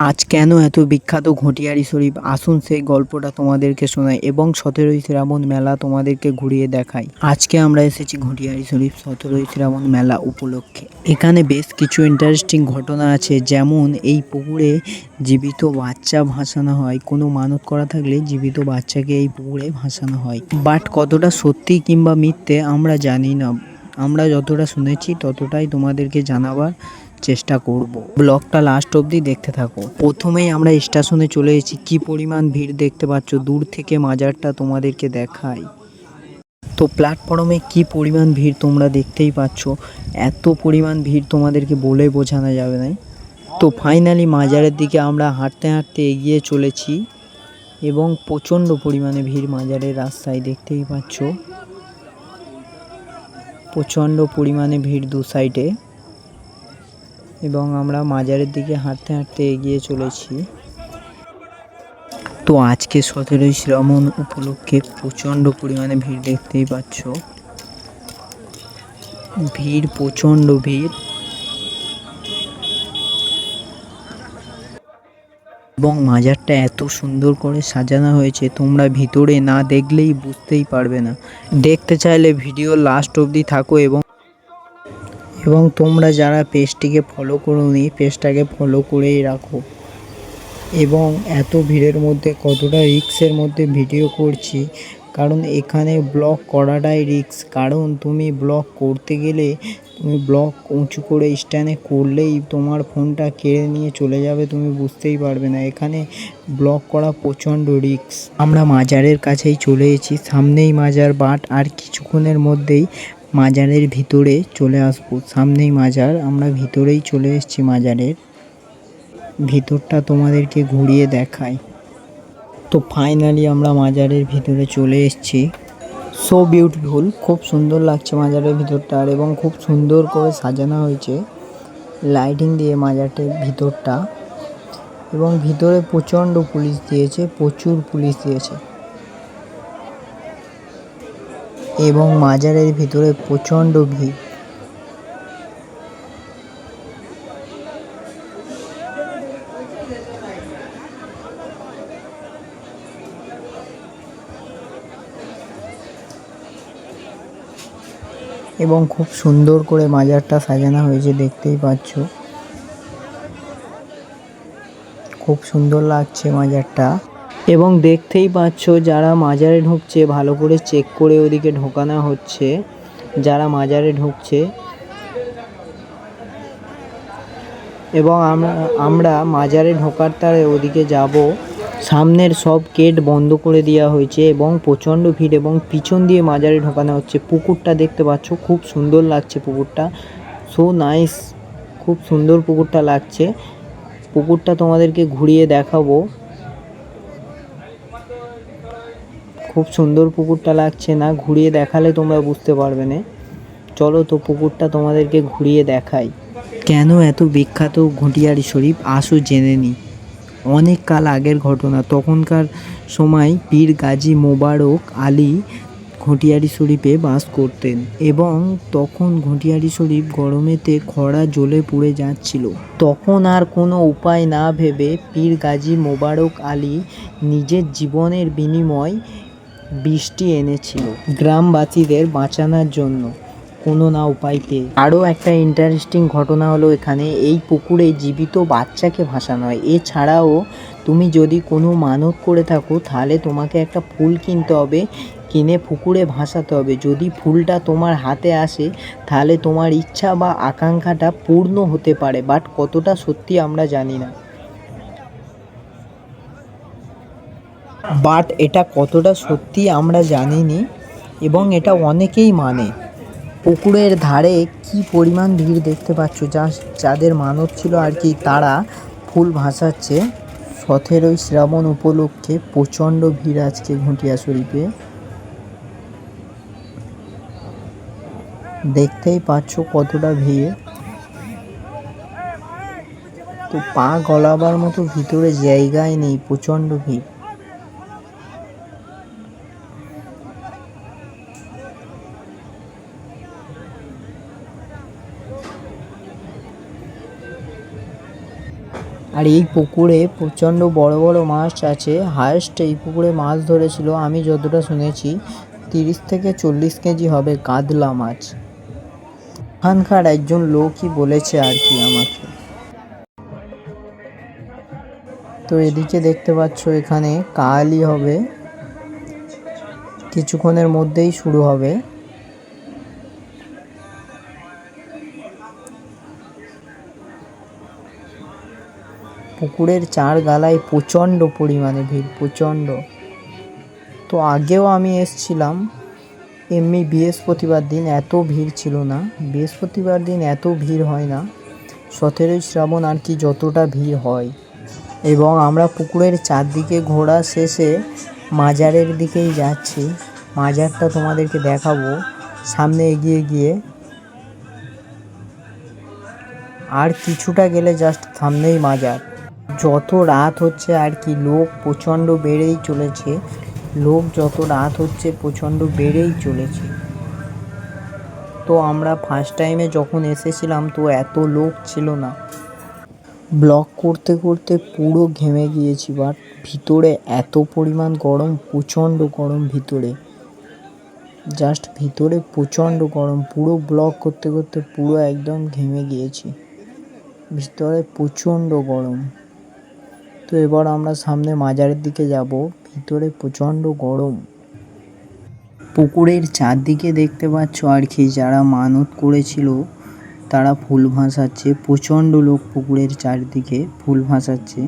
আজ কেন এত বিখ্যাত ঘটিয়ারি শরীফ? আসুন সেই গল্পটা তোমাদেরকে শোনাই এবং সতেরোই শ্রাবণ মেলা তোমাদেরকে ঘুরিয়ে দেখাই। আজকে আমরা এসেছি ঘটিয়ারি শরীফ সতেরোই শ্রাবণ মেলা উপলক্ষে। এখানে বেশ কিছু ইন্টারেস্টিং ঘটনা আছে। যেমন এই পুকুরে জীবিত বাচ্চা ভাসানো হয়। কোনো মানত করা থাকলে জীবিত বাচ্চাকে এই পুকুরে ভাসানো হয়। বাট কতটা সত্যি কিংবা মিথ্যে আমরা জানি না। আমরা যতটা শুনেছি ততটাই তোমাদেরকে জানাবার চেষ্টা করব। ব্লগটা লাস্ট অবধি দেখতে থাকো। প্রথমেই আমরা স্টেশনে চলে এসেছি। কি পরিমাণ ভিড় দেখতে পাচ্ছ? দূর থেকে মাজারটা তোমাদেরকে দেখাই। তো প্ল্যাটফর্মে কি পরিমাণ ভিড় তোমরা দেখতেই পাচ্ছ? এত পরিমাণ ভিড় তোমাদেরকে বলে বোঝানো যাবে না। তো ফাইনালি মাজারের দিকে আমরা হাঁটতে হাঁটতে এগিয়ে চলেছি এবং প্রচণ্ড পরিমাণে ভিড় মাজারের রাস্তায় দেখতেই পাচ্ছ। প্রচণ্ড পরিমাণে ভিড় দু সাইডে এবং আমরা মাজারের দিকে হাঁটতে হাঁটতে এগিয়ে চলেছি। তো আজকে সতেরোই শ্রাবণ উপলক্ষে প্রচণ্ড পরিমাণে ভিড় দেখতেই পাচ্ছ। ভিড়, প্রচণ্ড ভিড়। এবং মাজারটা এত সুন্দর করে সাজানো হয়েছে, তোমরা ভিতরে না দেখলেই বুঝতেই পারবে না। দেখতে চাইলে ভিডিও লাস্ট অবধি থাকো এবং এবং তোমরা যারা পেজটিকে ফলো করোনি, পেজটাকে ফলো করেই রাখো। এবং এত ভিড়ের মধ্যে, কতটা রিক্সের মধ্যে ভিডিও করছি, কারণ এখানে ব্লগ করাটাই রিক্স কারণ তুমি ব্লগ করতে গেলে, তুমি ব্লগ উঁচু করে স্ট্যান্ডে করলেই তোমার ফোনটা কেড়ে নিয়ে চলে যাবে, তুমি বুঝতেই পারবে না। এখানে ব্লগ করা প্রচণ্ড রিক্স আমরা মাজারের কাছেই চলে এসেছি, সামনেই মাজার বাট আর কিছুক্ষণের মধ্যেই মাজারের ভিতরে চলে আসব। সামনেই মাজার, আমরা ভিতরেই চলে এসেছি মাজারের। ভিতরটা তোমাদেরকে ঘুরিয়ে দেখাই। তো ফাইনালি আমরা মাজারের ভিতরে চলে এসেছি। সো বিউটিফুল খুব সুন্দর লাগছে মাজারের ভিতরটা আর এবং খুব সুন্দর করে সাজানো হয়েছে লাইটিং দিয়ে মাজারটির ভিতরটা। এবং ভিতরে প্রচণ্ড পুলিশ দিয়েছে, প্রচুর পুলিশ দিয়েছে। এবং মাজারের ভিতরে প্রচণ্ড ভিড়। এবং খুব সুন্দর করে মাজারটা সাজানো হয়েছে, দেখতেই পাচ্ছ। খুব সুন্দর লাগছে মাজারটা। এবং দেখতেই পাচ্ছ যারা মাজারে ঢুকছে, ভালো করে চেক করে ওদিকে ঢোকানো হচ্ছে, যারা মাজারে ঢুকছে। এবং আমরা মাজারে ঢোকার তারে ওদিকে যাব। সামনের সব গেট বন্ধ করে দেওয়া হয়েছে এবং প্রচণ্ড ভিড় এবং পিছন দিয়ে মাজারে ঢোকানো হচ্ছে। পুকুরটা দেখতে পাচ্ছ, খুব সুন্দর লাগছে পুকুরটা। সো নাইস খুব সুন্দর পুকুরটা লাগছে। পুকুরটা তোমাদেরকে ঘুরিয়ে দেখাবো। খুব সুন্দর পুকুরটা লাগছে না, ঘুরিয়ে দেখালে তোমরা বুঝতে পারবে না। চলো তো পুকুরটা তোমাদেরকে ঘুরিয়ে দেখাই। কেন এত বিখ্যাত ঘটিয়ারি শরীফ? আসো জেনে নি। অনেক কাল আগের ঘটনা। তখনকার সময় পীর গাজী মোবারক আলী ঘটিয়ারি শরীফে বাস করতেন এবং তখন ঘটিয়ারি শরীফ গরমেতে খরা জ্বলে পুড়ে যাচ্ছিল। তখন আর কোনো উপায় না ভেবে পীর গাজী মোবারক আলী নিজের জীবনের বিনিময় বৃষ্টি এনেছিল। গ্রামবাসীদের বাঁচানোর জন্য। কোনো না উপায় পেয়ে। আরও একটা ইন্টারেস্টিং ঘটনা হলো এখানে, এই পুকুরে জীবিত বাচ্চাকে ভাসানো হয়। এছাড়াও, তুমি যদি কোনো মানত করে থাকো, তাহলে তোমাকে একটা ফুল কিনতে হবে, কিনে পুকুরে ভাসাতে হবে। যদি ফুলটা তোমার হাতে আসে, তাহলে তোমার ইচ্ছা বা আকাঙ্ক্ষাটা পূর্ণ হতে পারে বাট কতটা সত্যি আমরা জানি না। বাট এটা কতটা সত্যি আমরা জানিনি এবং এটা অনেকেই মানে। পুকুরের ধারে কি পরিমাণ ভিড় দেখতে পাচ্ছ? যা যাদের মানত ছিল আর কি, তারা ফুল ভাসাচ্ছে। সতেরোই শ্রাবণ উপলক্ষে প্রচণ্ড ভিড় আজকে ঘুঁটিয়া শরীফে দেখতেই পাচ্ছ কতটা ভিড়। তো পা গলাবার মতো ভিতরে জায়গায় নেই, প্রচণ্ড ভিড়। আর এই পুকুরে প্রচণ্ড বড় বড় মাছ আছে। হায়েস্ট এই পুকুরে মাছ ধরেছিল, আমি যতটা শুনেছি, তিরিশ থেকে চল্লিশ কেজি হবে কাতলা মাছ। ওখানকার একজন লোকই বলেছে আর কি আমাকে। তো এদিকে দেখতে পাচ্ছ, এখানে কালই হবে। কিছুক্ষণের মধ্যেই শুরু হবে। পুকুরের চার গালায় প্রচণ্ড পরিমাণে ভিড়, প্রচণ্ড। তো আগেও আমি এসছিলাম, এমনি বৃহস্পতিবার দিন এত ভিড় ছিল না, বৃহস্পতিবার দিন এত ভিড় হয় না। সতেরোই শ্রাবণ আর কি যতটা ভিড় হয়। এবং আমরা পুকুরের চারদিকে ঘোরা শেষে মাজারের দিকেই যাচ্ছি। মাজারটা তোমাদেরকে দেখাবো, সামনে এগিয়ে গিয়ে। আর কিছুটা গেলে জাস্ট সামনেই মাজার। যত রাত হচ্ছে আর কি লোক প্রচণ্ড বেড়েই চলেছে, লোক যত রাত হচ্ছে প্রচণ্ড বেড়েই চলেছে। তো আমরা ফার্স্ট টাইমে যখন এসেছিলাম তো এত লোক ছিল না। ব্লগ করতে করতে পুরো ঘেমে গিয়েছি বাট ভিতরে এত পরিমাণ গরম, প্রচণ্ড গরম ভিতরে। জাস্ট ভিতরে প্রচণ্ড গরম, পুরো ব্লগ করতে করতে পুরো একদম ঘেমে গিয়েছি। ভিতরে প্রচণ্ড গরম। তো এবার আমরা সামনে মাজারের দিকে যাব। ভিতরে প্রচণ্ড গরম। পুকুরের চারদিকে দেখতে পাচ্ছ আর কি, যারা মানত করেছিল, তারা ফুল ভাসাচ্ছে। প্রচণ্ড লোক পুকুরের চারদিকে ফুল ভাসাচ্ছে।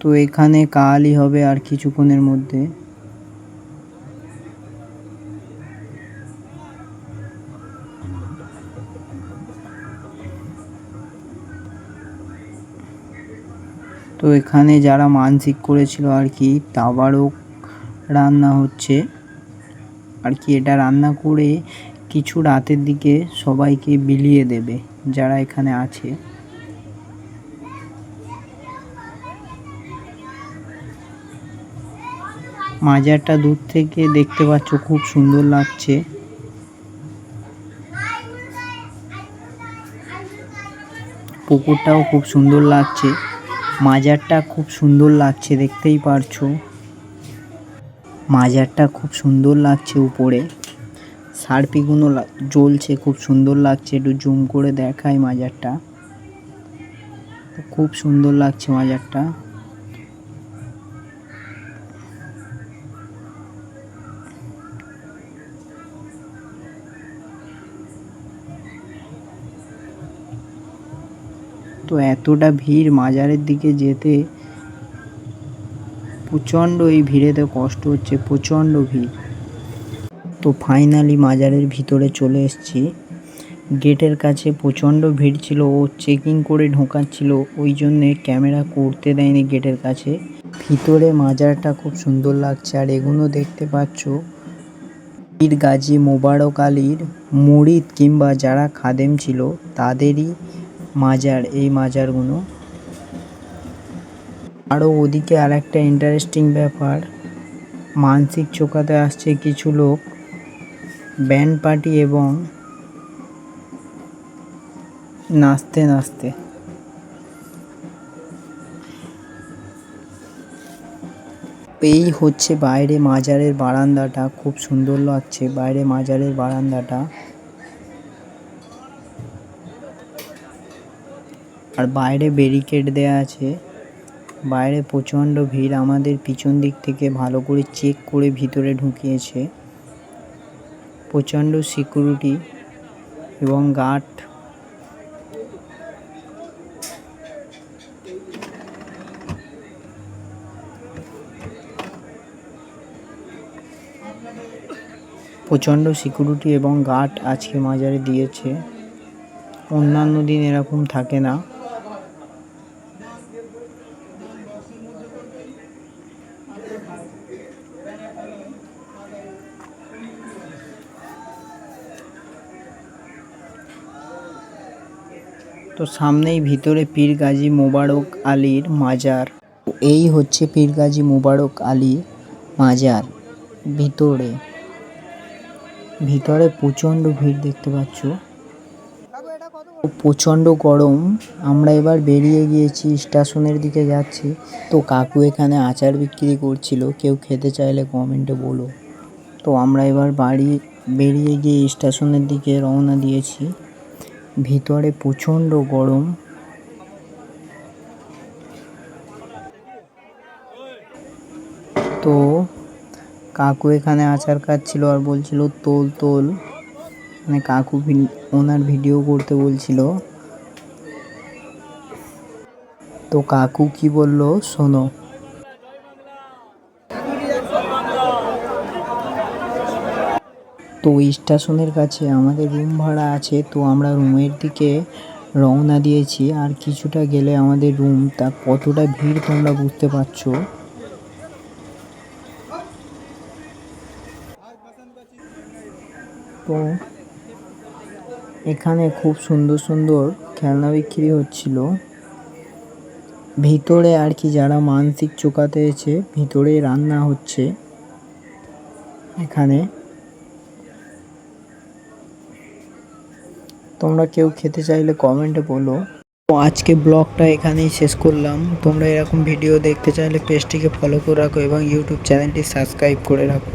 তো এখানে কালই হবে আর কিছুক্ষণের মধ্যে। তো এখানে যারা মানসিক করেছিল আর কি, তাবারও রান্না হচ্ছে। আর কি এটা রান্না করে কিছু রাতের দিকে সবাইকে বিলিয়ে দেবে, যারা এখানে আছে। মাজারটা দূর থেকে দেখতে পাচ্ছ, খুব সুন্দর লাগছে। পুকুরটাও খুব সুন্দর লাগছে। মাজারটা খুব সুন্দর লাগছে, দেখতেই পারছ। মাজারটা খুব সুন্দর লাগছে উপরে। সার্পিগুলো জ্বলছে, খুব সুন্দর লাগছে। একটু জুম করে দেখায় মাজারটা। খুব সুন্দর লাগছে মাজারটা। তো এতটা ভিড় মাজারের দিকে যেতে প্রচণ্ড এই ভিড়েতে কষ্ট হচ্ছে, প্রচণ্ড ভিড়। তো ফাইনালি মাজারের ভিতরে চলে এসেছি। গেটের কাছে প্রচণ্ড ভিড় ছিল, ও চেকিং করে ঢোকাচ্ছিল, ওই জন্যে ক্যামেরা করতে দেয়নি গেটের কাছে। ভিতরে মাজারটা খুব সুন্দর লাগছে, আর এগুলো দেখতে পাচ্ছ, পীর গাজী মোবারক আলীর মুরিদ কিংবা যারা খাদেম ছিল, তাদেরই মাজার, এই মাজারগুলো। আরও ওদিকে আর একটা ইন্টারেস্টিং ব্যাপার, মানসিক চোকাতে আসছে কিছু লোক, ব্যান্ড পার্টি এবং নাচতে নাচতে। এই হচ্ছে বাইরে মাজারের বারান্দাটা, খুব সুন্দর লাগছে। বাইরে মাজারের বারান্দাটা আর বাইরে ব্যারিকেড দেয়া আছে। বাইরে প্রচণ্ড ভিড়, আমাদের পিছন দিক থেকে ভালো করে চেক করে ভিতরে ঢুকিয়েছে। প্রচণ্ড সিকিউরিটি এবং গার্ড প্রচণ্ড সিকিউরিটি এবং গার্ড আজকে মাজারে দিয়েছে। অন্যান্য দিন এরকম থাকে না। তো সামনেই ভিতরে পীর গাজী মোবারক আলীর মাজার। এই হচ্ছে পীর গাজী মোবারক আলী মাজার ভিতরে। ভিতরে প্রচণ্ড ভিড় দেখতে পাচ্ছ। প্রচণ্ড গরম। আমরা এবার বেরিয়ে গিয়েছি, স্টেশনের দিকে যাচ্ছি। তো কাকু এখানে আচার বিক্রি করছিল, কেউ খেতে চাইলে কমেন্টে বলো। তো আমরা এবার বাড়ি বেরিয়ে গিয়ে স্টেশনের দিকে রওনা দিয়েছি। ভিতরে প্রচণ্ড গরম। তো কাকু এখানে আচার কাটছিল আর বলছিল, তোল তোল। মানে কাকু ওনার ভিডিও করতে বলছিল। তো কাকু কি বলল, শোনো তো স্টেশনের কাছে আমাদের রুম ভাড়া আছে, তো আমরা রুমের দিকে রওনা দিয়েছি। আর কিছুটা গেলে আমাদের রুম তা কতটা ভিড় তোমরা বুঝতে পারছ? তো এখানে খুব সুন্দর সুন্দর খেলনা বিক্রি হচ্ছিল। ভিতরে আর কি যারা মানসিক চোকাতে এসে ভিতরে রান্না হচ্ছে। এখানে তোমরা কেউ খেতে চাইলে কমেন্টে বলো। তো আজকে ব্লগটা এখানেই শেষ করলাম। তোমরা এরকম ভিডিও দেখতে চাইলে পেজটিকে ফলো করে রাখো এবং ইউটিউব চ্যানেলটি সাবস্ক্রাইব করে রাখো।